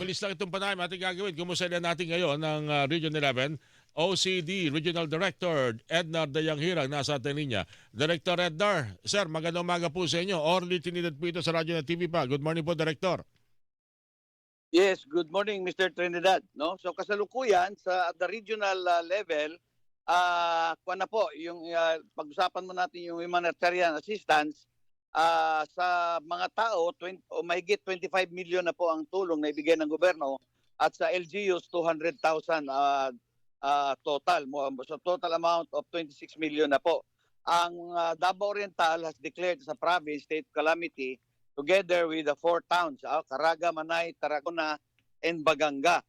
mabilis lang itong panayam ating gagawin. Kumusta na natin ngayon ng ah, Region 11? OCD Regional Director Ednar Dayang Hirang nasa ating linya. Director Ednar, sir, magandang umaga po sa inyo. Orly Trinidad po ito sa radyo na TV pa. Good morning po, Director. Yes, good morning Mr. Trinidad, no? So kasalukuyan sa the regional uh, level, ah kuha na po yung uh, pag-usapan mo natin yung humanitarian assistance ah sa mga tao 20 o mahigit 25 million na po ang tulong na ibigay ng gobyerno at sa LGUs 200,000 ah ah, total so total amount of 26 million na po. Ang ah, Davao Oriental has declared sa province state calamity together with the four towns, ah, Caraga, Manay, Tarragona, and Baganga.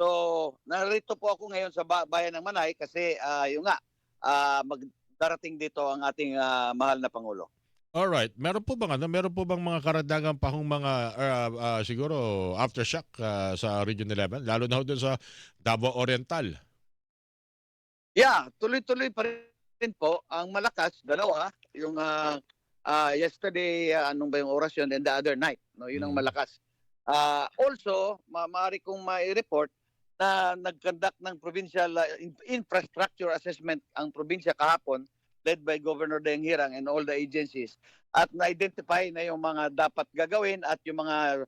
So, narito po ako ngayon sa ba- bayan ng Manay kasi ah, yung nga, ah, magdarating dito ang ating ah, mahal na Pangulo. All right. Meron po bang ano? Meron po bang mga karagdagan pa hong mga ah, ah, siguro aftershock ah, sa Region 11 lalo na doon sa Davao Oriental? Yeah, tuloy-tuloy pa rin po ang malakas, dalawa, yung ah, ah, yesterday, ah, anong ba yung oras yun, and the other night, no, yun ang Mm. malakas. Ah, also, ma maaari kong mai-report na nag-conduct ng provincial in- infrastructure assessment ang probinsya kahapon led by Governor Deng Hirang and all the agencies at na-identify na yung mga dapat gagawin at yung mga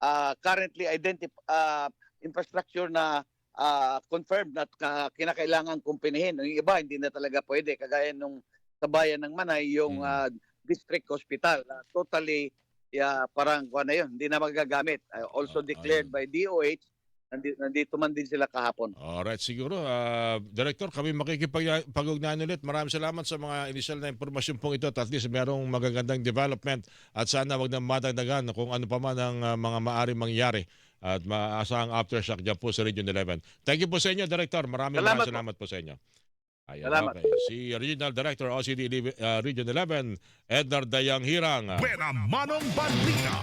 ah, currently identified infrastructure na ah, confirmed ka- kinakailangan kumpinihin. Yung iba hindi na talaga pwede kagaya nung sa bayan ng Manay yung Mm. ah, district hospital na totally yeah, parang kuha na yun, hindi na magagamit. Ah, also declared by DOH nandito, nandito man din sila kahapon. Alright, siguro, ah, Director, kami makikipag-ugnayan ulit. Maraming salamat sa mga initial na impormasyon pong ito at at least merong magagandang development at sana wag na madagdagan kung ano pa man ang ah, mga maaari mangyari at maasahang aftershock dyan po sa Region 11. Thank you po sa inyo, Director. Maraming Salamat maraming po. salamat po sa inyo. Ayan, Salamat. okay. Si Regional Director OCD ah, Region 11, Ednar Dayang Hirang. Buena Manong Balita.